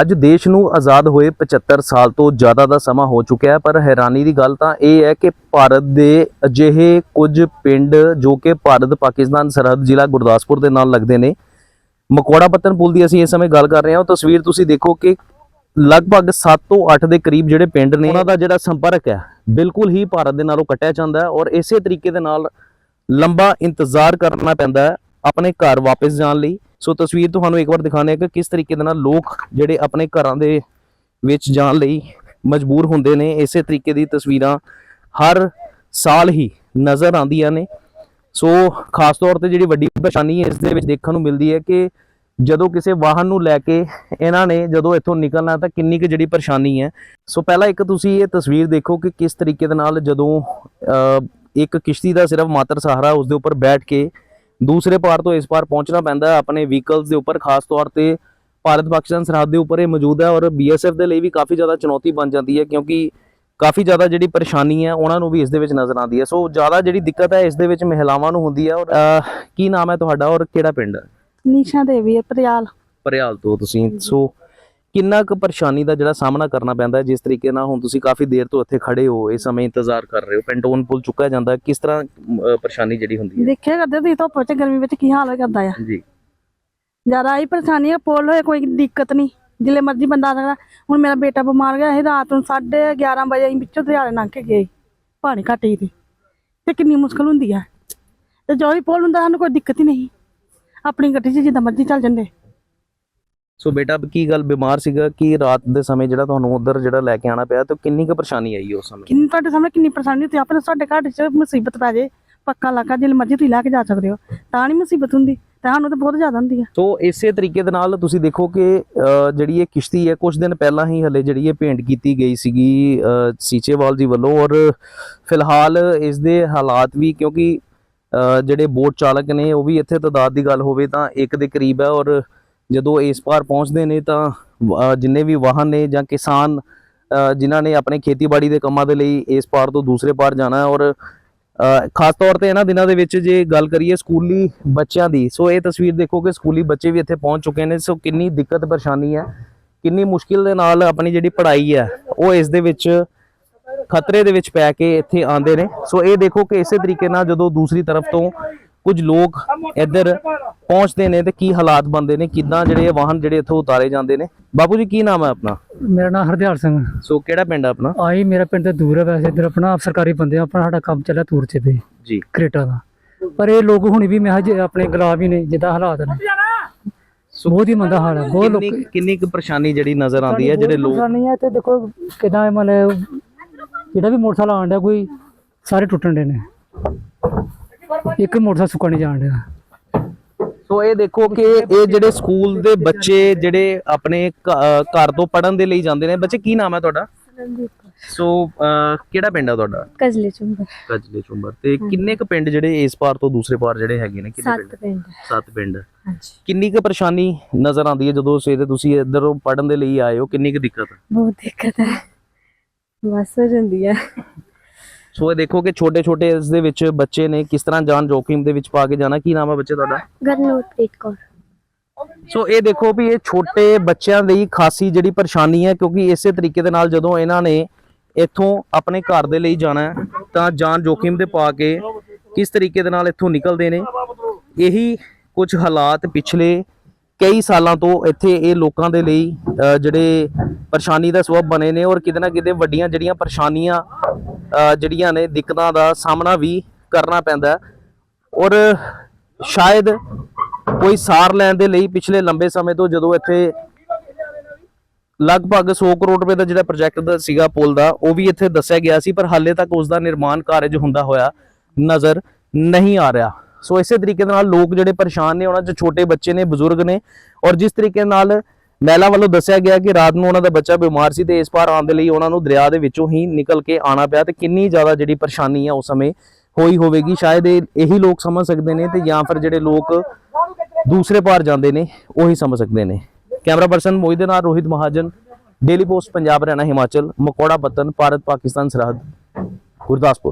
ਅੱਜ ਦੇਸ਼ ਨੂੰ ਆਜ਼ਾਦ ਹੋਏ 75 ਸਾਲ ਤੋਂ ਜ਼ਿਆਦਾ ਦਾ ਸਮਾਂ ਹੋ ਚੁੱਕਿਆ ਹੈ, ਪਰ ਹੈਰਾਨੀ ਦੀ ਗੱਲ ਤਾਂ ਇਹ ਹੈ ਕਿ ਭਾਰਤ ਦੇ ਅਜਿਹੇ ਕੁਝ ਪਿੰਡ ਜੋ ਕਿ ਭਾਰਤ, ਪਾਕਿਸਤਾਨ, ਸਰਹੱਦ ਜ਼ਿਲ੍ਹਾ ਗੁਰਦਾਸਪੁਰ ਦੇ ਨਾਲ ਲੱਗਦੇ ਨੇ, ਮਕੌੜਾ ਪੱਤਨ ਪੁਲ ਦੀ ਅਸੀਂ ਇਸ ਸਮੇਂ ਗੱਲ ਕਰ ਰਹੇ ਹਾਂ। ਤਸਵੀਰ ਤੁਸੀਂ ਦੇਖੋ ਕਿ ਲਗਭਗ 7 ਤੋਂ 8 ਦੇ ਕਰੀਬ ਜਿਹੜੇ ਪਿੰਡ ਨੇ, ਉਹਨਾਂ ਦਾ ਜਿਹੜਾ ਸੰਪਰਕ ਹੈ, ਬਿਲਕੁਲ ਹੀ ਭਾਰਤ ਦੇ ਨਾਲੋਂ ਕੱਟਿਆ ਜਾਂਦਾ ਹੈ ਔਰ ਇਸੇ ਤਰੀਕੇ ਦੇ ਨਾਲ ਲੰਬਾ ਇੰਤਜ਼ਾਰ ਕਰਨਾ ਪੈਂਦਾ ਹੈ ਆਪਣੇ ਘਰ ਵਾਪਸ ਜਾਣ ਲਈ। ਸੋ ਤਸਵੀਰ ਤੁਹਾਨੂੰ ਇੱਕ ਵਾਰ ਦਿਖਾਣੇ ਕਿ ਕਿਸ ਤਰੀਕੇ ਦੇ ਨਾਲ ਲੋਕ ਜਿਹੜੇ ਆਪਣੇ ਘਰਾਂ ਦੇ ਵਿੱਚ ਜਾਣ ਲਈ ਮਜਬੂਰ ਹੁੰਦੇ ਨੇ। ਇਸੇ ਤਰੀਕੇ ਦੀ ਤਸਵੀਰਾਂ ਹਰ ਸਾਲ ਹੀ ਨਜ਼ਰ ਆਉਂਦੀਆਂ ਨੇ। ਸੋ ਖਾਸ ਤੌਰ ਤੇ ਜਿਹੜੀ ਵੱਡੀ ਪਰੇਸ਼ਾਨੀ ਇਸ ਦੇ ਵਿੱਚ ਦੇਖਣ ਨੂੰ ਮਿਲਦੀ ਹੈ ਕਿ ਜਦੋਂ ਕਿਸੇ ਵਾਹਨ ਨੂੰ ਲੈ ਕੇ ਇਹਨਾਂ ਨੇ ਜਦੋਂ ਇੱਥੋਂ ਨਿਕਲਣਾ ਤਾਂ ਕਿੰਨੀ ਕੁ ਜਿਹੜੀ ਪਰੇਸ਼ਾਨੀ ਹੈ। ਸੋ ਪਹਿਲਾਂ ਇੱਕ ਤੁਸੀਂ ਇਹ ਤਸਵੀਰ ਦੇਖੋ ਕਿ ਕਿਸ ਤਰੀਕੇ ਦੇ ਨਾਲ ਜਦੋਂ ਇੱਕ ਕਿਸ਼ਤੀ ਦਾ ਸਿਰਫ ਮਾਤਰ ਸਹਾਰਾ ਉਸ ਦੇ ਉੱਪਰ ਬੈਠ ਕੇ ਦੂਸਰੇ ਪਾਰ ਤੋਂ ਇਸ ਪਾਰ ਪਹੁੰਚਣਾ ਪੈਂਦਾ ਹੈ। ਆਪਣੇ ਵਹੀਕਲਸ ਦੇ ਉੱਪਰ ਖਾਸ ਤੌਰ ਤੇ ਭਾਰਤ ਪਾਕਿਸਤਾਨ ਸਰਹੱਦ ਦੇ ਉੱਪਰ ਇਹ ਮੌਜੂਦ ਹੈ ਔਰ ਬੀਐਸਐਫ ਦੇ ਲਈ ਵੀ ਕਾਫੀ ਜ਼ਿਆਦਾ ਚੁਣੌਤੀ ਬਣ ਜਾਂਦੀ ਹੈ ਕਿਉਂਕਿ ਕਾਫੀ ਜ਼ਿਆਦਾ ਜਿਹੜੀ ਪਰੇਸ਼ਾਨੀ ਹੈ ਉਹਨਾਂ ਨੂੰ ਵੀ ਇਸ ਦੇ ਵਿੱਚ ਨਜ਼ਰ ਆਉਂਦੀ ਹੈ। ਸੋ ਜ਼ਿਆਦਾ ਜਿਹੜੀ ਦਿੱਕਤ ਹੈ ਇਸ ਦੇ ਵਿੱਚ ਮਹਿਲਾਵਾਂ ਨੂੰ ਹੁੰਦੀ ਹੈ ਔਰ ਕੀ ਨਾਮ ਹੈ ਤੁਹਾਡਾ ਔਰ ਕਿਹੜਾ ਪਿੰਡ ਹੈ? ਨੀਸ਼ਾ ਦੇਵੀ ਹੈ ਪਰਿਆਲ। ਪਰਿਆਲ ਤੋਂ ਤੁਸੀਂ। ਸੋ ਕਿੰਨਾ ਕੁ ਪਰੇਸ਼ਾਨੀ ਦਾ ਜਿਹੜਾ ਸਾਹਮਣਾ ਕਰਨਾ ਪੈਂਦਾ ਹੈ ਜਿਸ ਤਰੀਕੇ ਨਾਲ ਹੁਣ ਤੁਸੀਂ ਕਾਫੀ ਦੇਰ ਤੋਂ ਇੱਥੇ ਖੜੇ ਹੋ ਇਸ ਸਮੇਂ ਇੰਤਜ਼ਾਰ ਕਰ ਰਹੇ ਹੋ ਪੈਂਟੋਨ ਪੁਲ ਚੁੱਕਿਆ ਜਾਂਦਾ ਕਿਸ ਤਰ੍ਹਾਂ ਪਰੇਸ਼ਾਨੀ ਜਿਹੜੀ ਹੁੰਦੀ ਹੈ? ਦੇਖਿਆ ਕਰਦੇ ਤੁਸੀਂ ਧੁੱਪ ਵਿੱਚ ਗਰਮੀ ਵਿੱਚ ਕੀ ਹਾਲ ਕਰਦਾ ਆ? ਜੀ। ਜ਼ਿਆਦਾ ਹੀ ਪਰੇਸ਼ਾਨੀ ਹੈ ਪੋਲ ਹੋਏ ਕੋਈ ਦਿੱਕਤ ਨਹੀਂ। ਜਿੱਲੇ ਮਰਜ਼ੀ ਬੰਦਾ ਆ ਸਕਦਾ। ਹੁਣ ਮੇਰਾ ਬੇਟਾ ਬਿਮਾਰ ਗਿਆ ਸੀ ਰਾਤ ਨੂੰ 11:30 ਵਜੇ ਅਸੀਂ ਵਿੱਚੋਂ ਦਰਿਆਲੇ ਲੰਘ ਕੇ ਗਏ। ਪਾਣੀ ਘੱਟ ਹੀ ਤੇ ਤੇ ਕਿੰਨੀ ਮੁਸ਼ਕਲ ਹੁੰਦੀ ਹੈ ਤੇ ਜੋ ਵੀ ਪੋਲ ਹੁੰਦਾ ਸਾਨੂੰ ਕੋਈ ਦਿੱਕਤ ਹੀ ਨਹੀਂ। ਆਪਣੀ ਗੱਡੀ 'ਚ ਜਿੱਦਾਂ ਮਰਜ਼ੀ ਚੱਲ ਜਾਂਦੇ। ਸੋ ਬੇਟਾ ਕੀ ਗੱਲ ਬਿਮਾਰ ਸੀਗਾ? ਕਿ ਰਾਤ ਦੇ ਸਮੇਂ ਜਿਹੜਾ ਤੁਹਾਨੂੰ ਉਧਰ ਜਿਹੜਾ ਲੈ ਕੇ ਆਣਾ ਪਿਆ ਤਾਂ ਕਿੰਨੀ ਕੁ ਪਰੇਸ਼ਾਨੀ ਆਈ ਉਸ ਸਮੇਂ? ਕਿੰਨੀ ਤੁਹਾਡੇ ਸਾਹਮਣੇ ਕਿੰਨੀ ਪਰੇਸ਼ਾਨੀ ਹੁੰਦੀ ਆਪਣੇ ਸਾਡੇ ਘਰ 'ਚ ਮੁਸੀਬਤ ਪੈ ਜੇ ਪੱਕਾ ਇਲਾਕਾ ਜਿੱਲੇ ਮਰਜ਼ੀ ਤੁਸੀਂ ਲੈ ਕੇ ਜਾ ਸਕਦੇ ਹੋ ਤਾਂ ਨਹੀਂ ਮੁਸੀਬਤ ਹੁੰਦੀ ਤੇ ਸਾਨੂੰ ਤਾਂ ਬਹੁਤ ਜ਼ਿਆਦਾ ਹੁੰਦੀ ਆ। ਸੋ ਇਸੇ ਤਰੀਕੇ ਦੇ ਨਾਲ ਤੁਸੀਂ ਦੇਖੋ ਕਿ ਜਿਹੜੀ ਇਹ ਕਿਸ਼ਤੀ ਹੈ ਕੁਝ ਦਿਨ ਪਹਿਲਾਂ ਹੀ ਹਲੇ ਜਿਹੜੀ ਇਹ ਭੇਂਟ ਕੀਤੀ ਗਈ ਸੀਗੀ ਸੀਚੇਵਾਲ ਜੀ ਵੱਲੋਂ ਔਰ ਫਿਲਹਾਲ ਇਸ ਦੇ ਹਾਲਾਤ ਵੀ ਕਿਉਂਕਿ ਜਿਹੜੇ ਬੋਟ ਚਾਲਕ ਨੇ ਉਹ ਵੀ ਇੱਥੇ ਤਦਾਦ ਦੀ ਗੱਲ ਹੋਵੇ ਤਾਂ ਇੱਕ ਦੇ ਕਰੀਬ ਹੈ ਔਰ ਜਦੋਂ ਇਸ ਪਾਰ ਪਹੁੰਚਦੇ ਨੇ ਤਾਂ ਜਿੰਨੇ ਵੀ ਵਾਹਨ ਨੇ ਜਾਂ ਕਿਸਾਨ ਜਿਨ੍ਹਾਂ ਨੇ ਆਪਣੇ ਖੇਤੀਬਾੜੀ ਦੇ ਕੰਮਾਂ ਦੇ ਲਈ ਇਸ ਪਾਰ ਤੋਂ ਦੂਸਰੇ ਪਾਰ ਜਾਣਾ ਔਰ ਖਾਸ ਤੌਰ ਤੇ ਇਹਨਾਂ ਦਿਨਾਂ ਦੇ ਵਿੱਚ ਜੇ ਗੱਲ ਕਰੀਏ ਸਕੂਲੀ ਬੱਚਿਆਂ ਦੀ, ਸੋ ਇਹ ਤਸਵੀਰ ਦੇਖੋ ਕਿ ਸਕੂਲੀ ਬੱਚੇ ਵੀ ਇੱਥੇ ਪਹੁੰਚ ਚੁੱਕੇ ਨੇ, ਸੋ ਕਿੰਨੀ ਦਿੱਕਤ ਪਰੇਸ਼ਾਨੀ ਹੈ, ਕਿੰਨੀ ਮੁਸ਼ਕਿਲ ਦੇ ਨਾਲ ਆਪਣੀ ਜਿਹੜੀ ਪੜ੍ਹਾਈ ਹੈ, ਉਹ ਇਸ ਦੇ ਵਿੱਚ ਖਤਰੇ ਦੇ ਵਿੱਚ ਪੈ ਕੇ ਇੱਥੇ ਆਉਂਦੇ ਨੇ। ਸੋ ਇਹ ਦੇਖੋ ਕਿ ਇਸੇ ਤਰੀਕੇ ਨਾਲ ਜਦੋਂ ਦੂਸਰੀ ਤਰਫ ਤੋਂ ਕੁਝ ਲੋਕ ਇੱਧਰ ਪਹੁੰਚਦੇ ਨੇ ਤੇ ਕੀ ਹਾਲਾਤ ਬਣਦੇ ਨੇ ਕਿੱਦਾਂ ਜਿਹੜੇ ਵਾਹਨ ਜਿਹੜੇ ਇੱਥੋਂ ਉਤਾਰੇ ਜਾਂਦੇ ਨੇ। ਬਾਪੂ ਜੀ ਕੀ ਨਾਮ ਹੈ ਆਪਣਾ? ਮੇਰਾ ਨਾਮ ਹਰਦਿਆਲ ਸਿੰਘ ਸੋ ਕਿਹੜਾ ਪਿੰਡ ਹੈ ਆਪਣਾ? ਆਈ ਮੇਰਾ ਪਿੰਡ ਤੇ ਦੂਰ ਹੈ ਵੈਸੇ ਇੱਧਰ ਆਪਣਾ ਸਰਕਾਰੀ ਬੰਦੇ ਆ, ਆਪਣਾ ਸਾਡਾ ਕੰਮ ਚੱਲਿਆ ਤੂਰ ਚ ਵੀ ਜੀ। ਕ੍ਰੇਟਾ ਦਾ। ਪਰ ਇਹ ਲੋਕ ਹੁਣ ਵੀ ਮੈਂ ਆਪਣੇ ਗੁਲਾਬ ਹੀ ਨੇ ਜਿੱਦਾਂ ਹਾਲਾਤ ਨੇ। ਬਹੁਤ ਹੀ ਮੰਦਾ ਹਾਲ ਹੈ ਬਹੁਤ ਲੋਕ ਕਿੰਨੀ ਕੁ ਪਰੇਸ਼ਾਨੀ ਜਿਹੜੀ ਨਜ਼ਰ ਆਉਂਦੀ ਹੈ ਜਿਹੜੇ ਲੋਕ ਨਹੀਂ ਹੈ ਤੇ ਦੇਖੋ ਕਿਦਾਂ ਮਤਲਬ ਜਿਹੜਾ ਵੀ ਮੋਟਰਸਾਈਕਲ ਡਿਆ ਕੋਈ ਸਾਰੇ ਟੁੱਟਣ ਦੇ ਨੇ। ਇੱਕ ਮੋਟਰਸਾਈਕਲ ਸੁੱਕਾ ਨਹੀਂ ਜਾਣ ਡਿਆ। ਸੋ ਇਹ ਦੇਖੋ ਕਿ ਇਹ ਜਿਹੜੇ ਸਕੂਲ ਦੇ ਬੱਚੇ ਜਿਹੜੇ ਆਪਣੇ ਘਰ ਤੋਂ ਪੜਨ ਦੇ ਲਈ ਜਾਂਦੇ ਨੇ ਬੱਚੇ ਕੀ ਨਾਮ ਹੈ ਤੁਹਾਡਾ? ਸੋ ਕਿਹੜਾ ਪਿੰਡ ਹੈ ਤੁਹਾਡਾ? ਕਜਲੇ ਚੁੰਬਰ। ਕਜਲੇ ਚੁੰਬਰ। ਤੇ ਕਿੰਨੇ ਕੁ ਪਿੰਡ ਜਿਹੜੇ ਇਸ ਪਾਰ ਤੋਂ ਦੂਸਰੇ ਪਾਰ ਜਿਹੜੇ ਹੈਗੇ ਨੇ ਕਿੰਨੇ ਸੱਤ ਪਿੰਡ? ਪਿੰਡ। ਸੱਤ ਪਿੰਡ। ਹਾਂਜੀ। ਕਿੰਨੀ ਕੁ ਪਰੇਸ਼ਾਨੀ ਨਜ਼ਰ ਆਉਂਦੀ ਹੈ ਜਦੋਂ ਸਵੇਰੇ ਤੁਸੀਂ ਇੱਧਰੋਂ ਪੜਨ ਦੇ ਲਈ ਆਏ ਹੋ? ਕਿੰਨੀ ਕੁ ਦਿੱਕਤ? ਹੈ ਬਹੁਤ ਦਿੱਕਤ ਹੈ। ਬਸ ਹੋ ਜਾਂਦੀ ਹੈ। ਸੋ ਇਹ ਦੇਖੋ ਕਿ ਛੋਟੇ ਛੋਟੇ ਇਸ ਦੇ ਵਿੱਚ ਬੱਚੇ ਨੇ ਕਿਸ ਤਰ੍ਹਾਂ ਜਾਨ ਜੋਖਿਮ ਦੇ ਵਿੱਚ ਪਾ ਕੇ ਜਾਣਾ ਕੀ ਨਾਮ ਹੈ ਬੱਚੇ ਤੁਹਾਡਾ? ਗਰਨੂਰਪ੍ਰੀਤ ਕੌਰ। ਸੋ ਇਹ ਦੇਖੋ ਵੀ ਇਹ ਛੋਟੇ ਬੱਚਿਆਂ ਲਈ ਖਾਸੀ ਜਿਹੜੀ ਪਰੇਸ਼ਾਨੀ ਹੈ ਕਿਉਂਕਿ ਇਸੇ ਤਰੀਕੇ ਦੇ ਨਾਲ ਜਦੋਂ ਇਹਨਾਂ ਨੇ ਇੱਥੋਂ ਆਪਣੇ ਘਰ ਦੇ ਲਈ ਜਾਣਾ ਤਾਂ ਜਾਨ ਜੋਖਿਮ ਦੇ ਪਾ ਕੇ ਕਿਸ ਤਰੀਕੇ ਦੇ ਨਾਲ ਇੱਥੋਂ ਨਿਕਲਦੇ ਨੇ। ਇਹੀ ਕੁਝ ਹਾਲਾਤ ਪਿਛਲੇ ਕਈ ਸਾਲਾਂ ਤੋਂ ਇੱਥੇ ਇਹ ਲੋਕਾਂ ਦੇ ਲਈ ਜਿਹੜੇ ਪਰੇਸ਼ਾਨੀ ਦਾ ਸਬਬ ਬਣੇ ਨੇ ਔਰ ਕਿਤੇ ਨਾ ਕਿਤੇ ਵੱਡੀਆਂ ਜਿਹੜੀਆਂ ਪਰੇਸ਼ਾਨੀਆਂ ਜਿਹੜੀਆਂ ਨੇ ਦਿੱਕਤਾਂ ਦਾ ਸਾਹਮਣਾ ਵੀ ਕਰਨਾ ਪੈਂਦਾ ਔਰ ਸ਼ਾਇਦ ਕੋਈ ਸਾਰ ਲੈਣ ਦੇ ਲਈ ਪਿਛਲੇ ਲੰਬੇ ਸਮੇਂ ਤੋਂ ਜਦੋਂ ਇੱਥੇ ਲਗਭਗ 100 ਕਰੋੜ ਰੁਪਏ ਦਾ ਜਿਹੜਾ ਪ੍ਰੋਜੈਕਟ ਦਾ ਸੀਗਾ ਪੁਲ ਦਾ, ਉਹ ਵੀ ਇੱਥੇ ਦੱਸਿਆ ਗਿਆ ਸੀ, ਪਰ ਹਾਲੇ ਤੱਕ ਉਸ ਦਾ ਨਿਰਮਾਣ ਕਾਰਜ ਹੁੰਦਾ ਹੋਇਆ ਨਜ਼ਰ ਨਹੀਂ ਆ ਰਿਹਾ। ਸੋ ਇਸੇ ਤਰੀਕੇ ਦੇ ਨਾਲ ਲੋਕ ਜਿਹੜੇ ਪਰੇਸ਼ਾਨ ਨੇ, ਉਹਨਾਂ 'ਚ ਛੋਟੇ ਬੱਚੇ ਨੇ, ਬਜ਼ੁਰਗ ਨੇ, ਔਰ ਜਿਸ ਤਰੀਕੇ ਨਾਲ ਮਹਿਲਾ ਵੱਲੋਂ ਦੱਸਿਆ ਗਿਆ ਕਿ ਰਾਤ ਨੂੰ ਉਹਨਾਂ ਦਾ ਬੱਚਾ ਬਿਮਾਰ ਸੀ ਤੇ ਇਸ ਪਾਰ ਆਉਣ ਦੇ ਲਈ ਉਹਨਾਂ ਨੂੰ ਦਰਿਆ ਦੇ ਵਿੱਚੋਂ ਹੀ ਨਿਕਲ ਕੇ ਆਣਾ ਪਿਆ ਤੇ ਕਿੰਨੀ ਜ਼ਿਆਦਾ ਜਿਹੜੀ ਪਰੇਸ਼ਾਨੀ ਆ ਉਸ ਸਮੇਂ ਹੋਈ ਹੋਵੇਗੀ, ਸ਼ਾਇਦ ਇਹ ਇਹੀ ਲੋਕ ਸਮਝ ਸਕਦੇ ਨੇ ਤੇ ਜਾਂ ਫਿਰ ਜਿਹੜੇ ਲੋਕ ਦੂਸਰੇ ਪਾਰ ਜਾਂਦੇ ਨੇ, ਉਹੀ ਸਮਝ ਸਕਦੇ ਨੇ। ਕੈਮਰਾ ਪਰਸਨ ਮੋਹਿਤ ਦੇ ਨਾਲ ਰੋਹਿਤ ਮਹਾਜਨ, ਡੇਲੀ ਪੋਸਟ, ਪੰਜਾਬ, ਹਰਿਆਣਾ, ਹਿਮਾਚਲ, ਮਕੌੜਾ, ਪੱਤਨ, ਭਾਰਤ, ਪਾਕਿਸਤਾਨ, ਸਰਹੱਦ, ਗੁਰਦਾਸਪੁਰ।